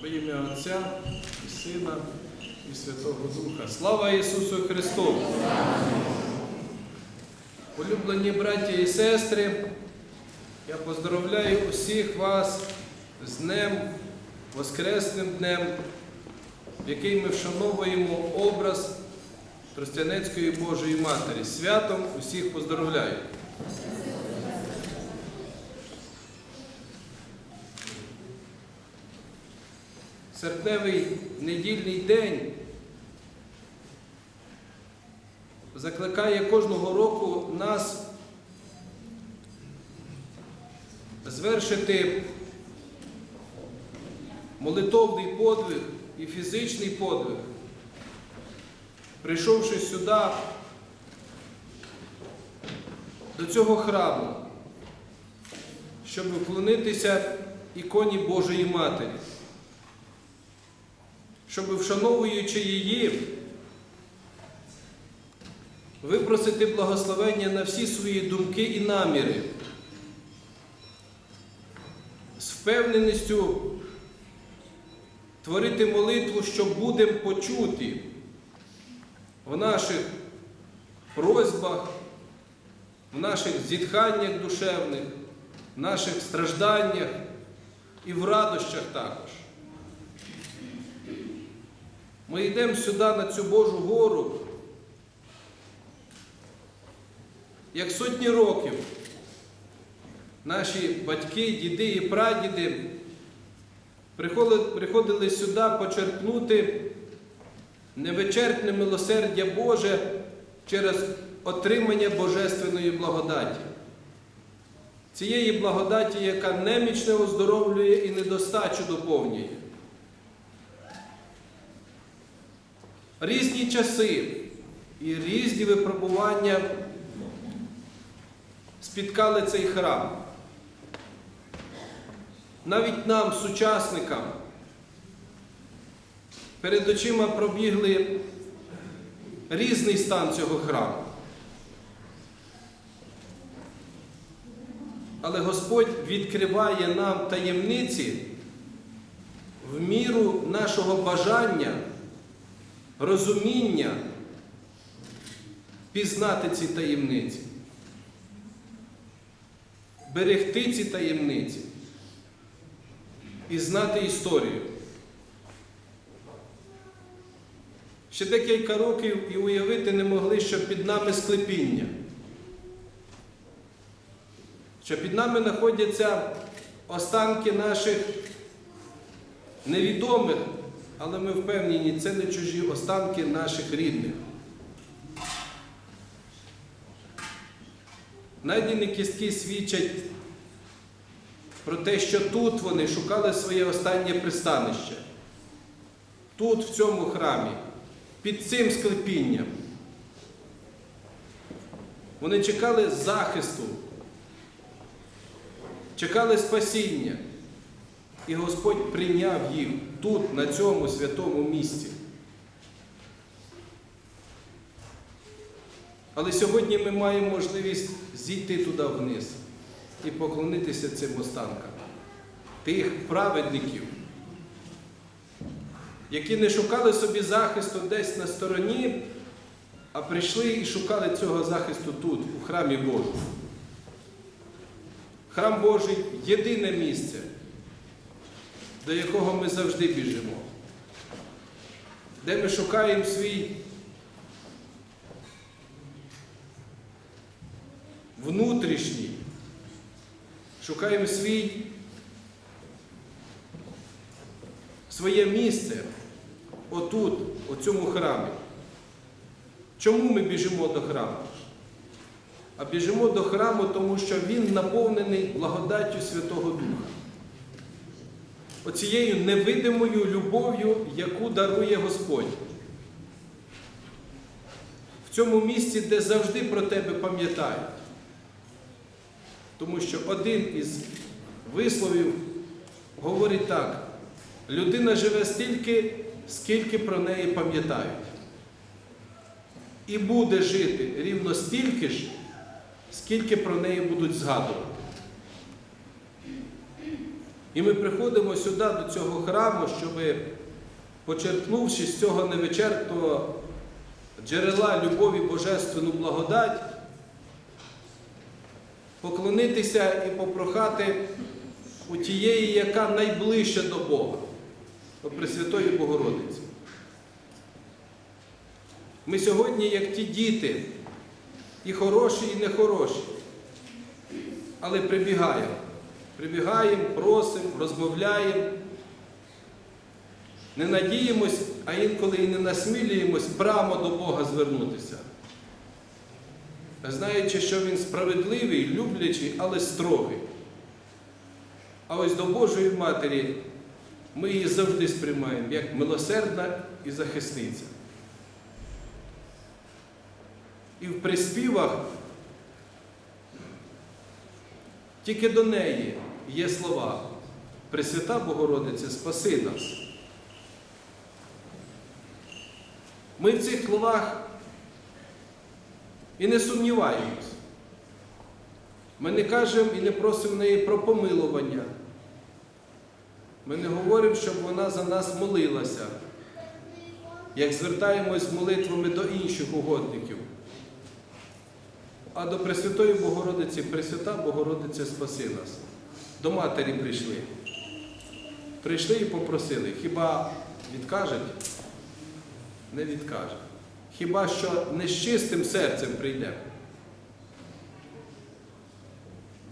Во ім'я Отця і Сина і Святого Духа. Слава Ісусу Христу! Улюблені браті і сестри, я поздравляю усіх вас з Днем, Воскресним Днем, в який ми вшановуємо образ Тростянецької Божої Матері. Святом усіх поздравляю. Серпневий недільний день закликає кожного року нас звершити молитовний подвиг і фізичний подвиг, прийшовши сюди до цього храму, щоб вклонитися іконі Божої Матері, щоб, вшановуючи її, випросити благословення на всі свої думки і наміри, з впевненістю творити молитву, що будемо почуті в наших просьбах, в наших зітханнях душевних, в наших стражданнях і в радощах також. Ми йдемо сюди на цю Божу гору, як сотні років наші батьки, діди і прадіди приходили, сюди почерпнути невичерпне милосердя Боже через отримання Божественної благодаті. Цієї благодаті, яка немічне оздоровлює і недостачу доповнює. Різні часи і різні випробування спіткали цей храм. Навіть нам, сучасникам, перед очима пробігли різний стан цього храму. Але Господь відкриває нам таємниці в міру нашого бажання, розуміння пізнати ці таємниці, берегти ці таємниці і знати історію. Ще декілька років і уявити не могли, що під нами склепіння, що під нами знаходяться останки наших невідомих, але ми впевнені, це не чужі останки наших рідних. Найдені кістки свідчать про те, що тут вони шукали своє останнє пристанище. Тут, в цьому храмі, під цим склепінням. Вони чекали захисту, чекали спасіння. І Господь прийняв їх тут, на цьому святому місці. Але сьогодні ми маємо можливість зійти туди вниз і поклонитися цим останкам тих праведників, які не шукали собі захисту десь на стороні, а прийшли і шукали цього захисту тут, у храмі Божому. Храм Божий єдине місце, до якого ми завжди біжимо, де ми шукаємо свій внутрішній, шукаємо свій, своє місце отут, у цьому храмі. Чому ми біжимо до храму? А біжимо до храму, тому що він наповнений благодаттю Святого Духа. Оцією невидимою любов'ю, яку дарує Господь. В цьому місці, де завжди про тебе пам'ятають. Тому що один із висловів говорить так: людина живе стільки, скільки про неї пам'ятають. І буде жити рівно стільки ж, скільки про неї будуть згадувати. І ми приходимо сюди до цього храму, щоб, почерпнувши з цього невичерпного джерела любові Божественну благодать, поклонитися і попрохати у тієї, яка найближча до Бога, до Пресвятої Богородиці. Ми сьогодні, як ті діти, і хороші, і нехороші, але прибігаємо. Прибігаємо, просимо, розмовляємо. Не надіємось, а інколи і не насмілюємось прямо до Бога звернутися. Знаючи, що Він справедливий, люблячий, але строгий. А ось до Божої Матері ми її завжди сприймаємо як милосердна і захисниця. І в приспівах тільки до неї є слова Пресвята Богородиця, спаси нас. Ми в цих словах і не сумніваємось. Ми не кажемо і не просимо неї про помилування. Ми не говоримо, щоб вона за нас молилася, як звертаємось з молитвами до інших угодників. А до Пресвятої Богородиці, Пресвята Богородиця спаси нас. До матері прийшли. Прийшли і попросили. Хіба відкажуть? Не відкаже. Хіба що не з чистим серцем прийде.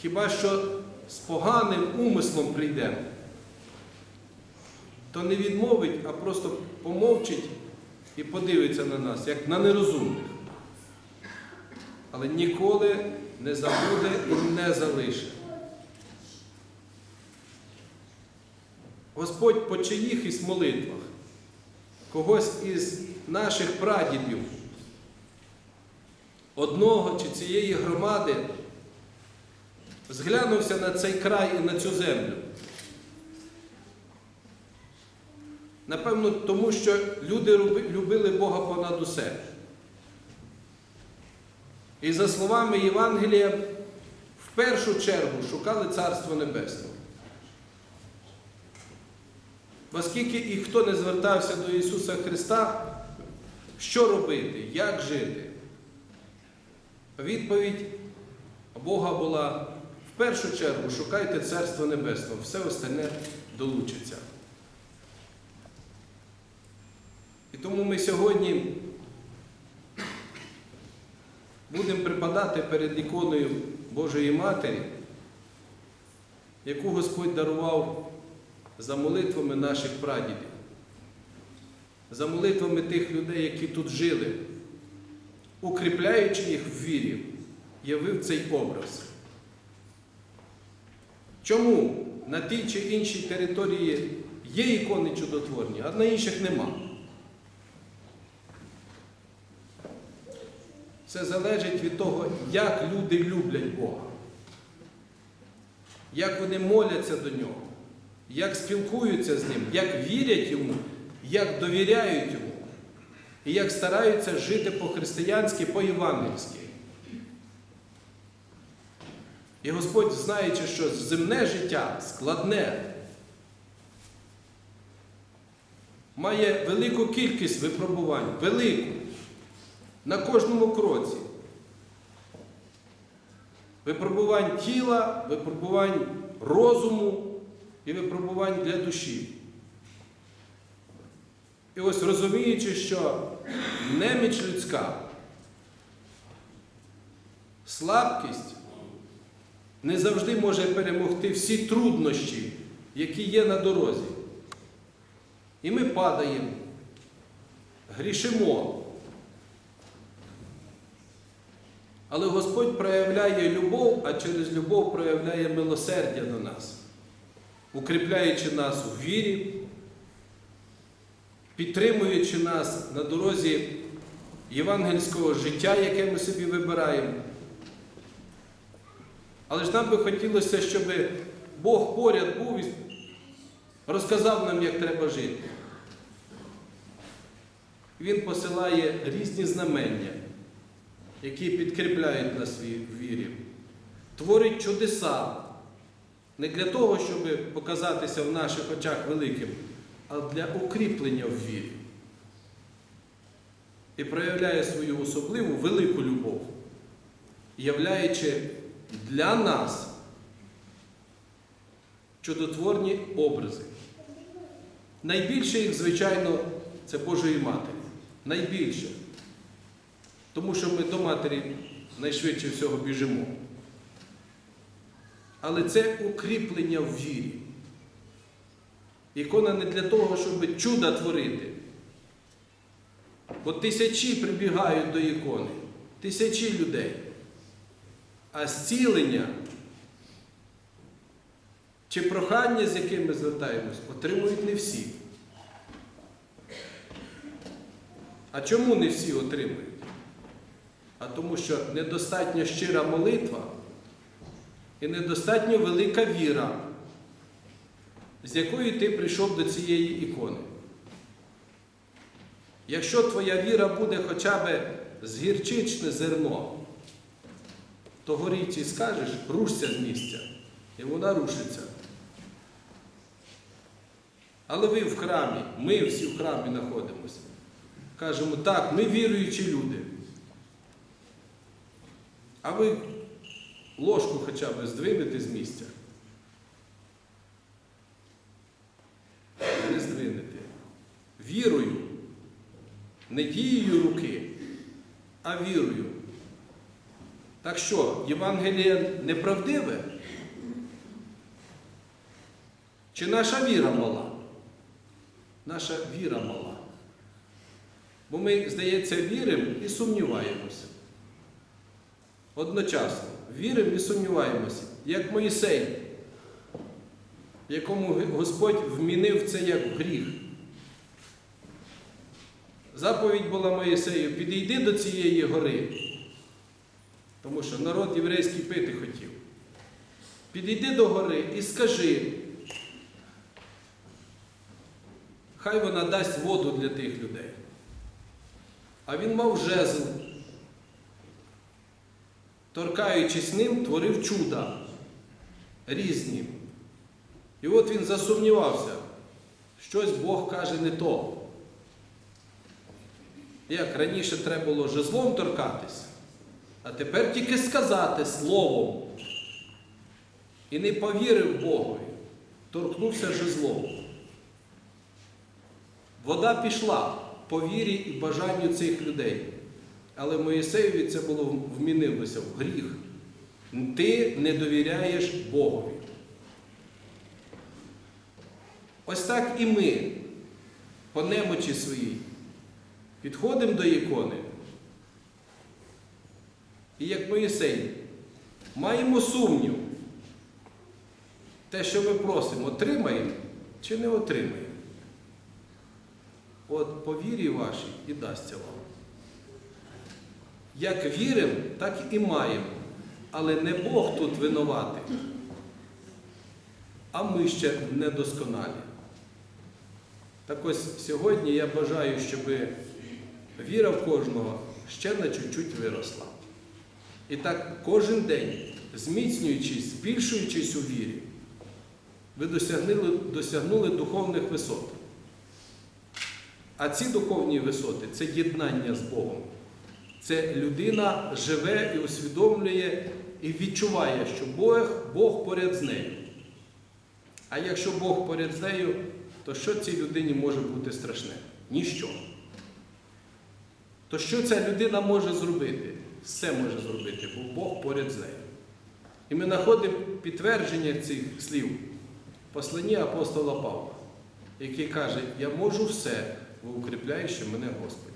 Хіба що з поганим умислом прийдемо, то не відмовить, а просто помовчить і подивиться на нас, як на нерозумних. Але ніколи не забуде і не залишить. Господь по чиїхось молитвах, когось із наших прадідів, одного чи цієї громади, зглянувся на цей край і на цю землю. Напевно, тому що люди любили Бога понад усе. І за словами Євангелія, в першу чергу шукали Царство Небесне. Оскільки і хто не звертався до Ісуса Христа, що робити, як жити? Відповідь Бога була в першу чергу шукайте Царство Небесного, все остальне долучиться. І тому ми сьогодні будемо припадати перед іконою Божої Матері, яку Господь дарував за молитвами наших прадідів, за молитвами тих людей, які тут жили, укріпляючи їх в вірі, явив цей образ. Чому на тій чи іншій території є ікони чудотворні, а на інших нема? Це залежить від того, як люди люблять Бога, як вони моляться до Нього, як спілкуються з Ним, як вірять Йому, як довіряють Йому, і як стараються жити по-християнськи, по-євангельськи. І Господь, знаючи, що земне життя складне, має велику кількість випробувань, велику на кожному кроці. Випробувань тіла, випробувань розуму і випробувань для душі. І ось розуміючи, що неміч людська, слабкість не завжди може перемогти всі труднощі, які є на дорозі. І ми падаємо, грішимо. Але Господь проявляє любов, а через любов проявляє милосердя до нас, укріпляючи нас у вірі, підтримуючи нас на дорозі євангельського життя, яке ми собі вибираємо. Але ж нам би хотілося, щоб Бог поряд був і розказав нам, як треба жити. Він посилає різні знамення які підкріпляють нас в вірі, творить чудеса, Не для того, щоб показатися в наших очах великим, а для укріплення в вірі. І проявляє свою особливу велику любов, являючи для нас чудотворні образи. Найбільше їх, звичайно, це Божої Матері. Найбільше. Тому що ми до матері найшвидше всього біжимо. Але це укріплення в вірі. Ікона не для того, щоб чуда творити. Бо тисячі прибігають до ікони, тисячі людей. А зцілення чи прохання, з яким ми звертаємось, отримують не всі. А чому не всі отримують? А тому що недостатньо щира молитва і недостатньо велика віра, з якою ти прийшов до цієї ікони. Якщо твоя віра буде хоча б з гірчичне зерно, то горійці скажеш, рушся з місця, і вона рушиться. Але ви в храмі, ми всі в храмі знаходимося. Кажемо, так, ми віруючі люди. А ви ложку хоча б здвинете з місця. Не здвинете. Вірою, не дією руки, а вірою. Так що, Євангеліє неправдиве? Чи наша віра мала? Наша віра мала. Бо ми, здається, віримо і сумніваємося. Одночасно віримо і сумніваємося, як Моїсей, якому Господь вмінив це як гріх. Заповідь була Моїсею, підійди до цієї гори, тому що народ єврейський пити хотів. Підійди до гори і скажи, хай вона дасть воду для тих людей. А він мав жезл. Торкаючись ним, творив чуда різні. І от він засумнівався, щось Бог каже не то. Як раніше треба було жезлом торкатись, а тепер тільки сказати словом. І не повірив Богові, торкнувся жезлом. Вода пішла по вірі і бажанню цих людей. Але Моїсеєві це було вмінилося в гріх. Ти не довіряєш Богові. Ось так і ми, по немочі своїй, підходимо до ікони. І як Моїсей, маємо сумнів, те, що ми просимо, отримаємо чи не отримаємо. От по вірі вашій і дасться вам. Як віримо, так і маємо. Але не Бог тут винуватий, а ми ще недосконалі. Так ось сьогодні я бажаю, щоб віра в кожного ще на чуть-чуть виросла. І так кожен день, зміцнюючись, збільшуючись у вірі, ви досягнули, досягнули духовних висот. А ці духовні висоти це єднання з Богом. Це людина живе і усвідомлює і відчуває, що Бог, Бог поряд з нею. А якщо Бог поряд з нею, то що цій людині може бути страшне? Ніщо. То що ця людина може зробити? Все може зробити, бо Бог поряд з нею. І ми знаходимо підтвердження цих слів в посланні апостола Павла, який каже, я можу все, ви укріпляючи мене Господь.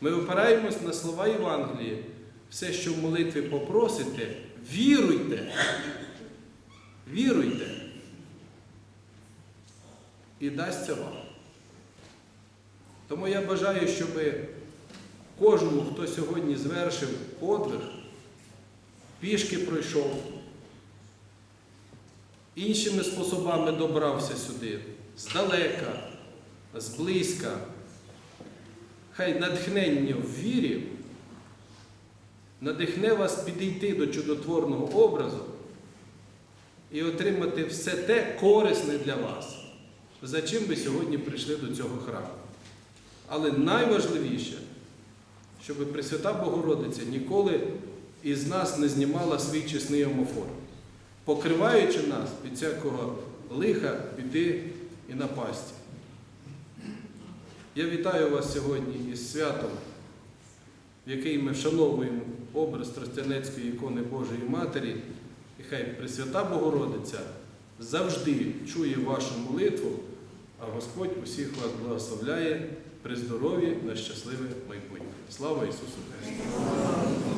Ми опираємось на слова Євангелії. Все, що в молитві попросите, віруйте. Віруйте. І дасться вам. Тому я бажаю, щоб кожному, хто сьогодні звершив подвиг, пішки пройшов, іншими способами добрався сюди, здалека, зблизька. Хай натхнення в вірі надихне вас підійти до чудотворного образу і отримати все те корисне для вас, за чим ви сьогодні прийшли до цього храму. Але найважливіше, щоб Пресвята Богородиця ніколи із нас не знімала свій чесний омофор, покриваючи нас від всякого лиха, біди і напасті. Я вітаю вас сьогодні із святом, в який ми вшановуємо образ Тростянецької ікони Божої Матері, і хай Пресвята Богородиця завжди чує вашу молитву, а Господь усіх вас благословляє при здоров'ї на щасливе майбутнє. Слава Ісусу Христу!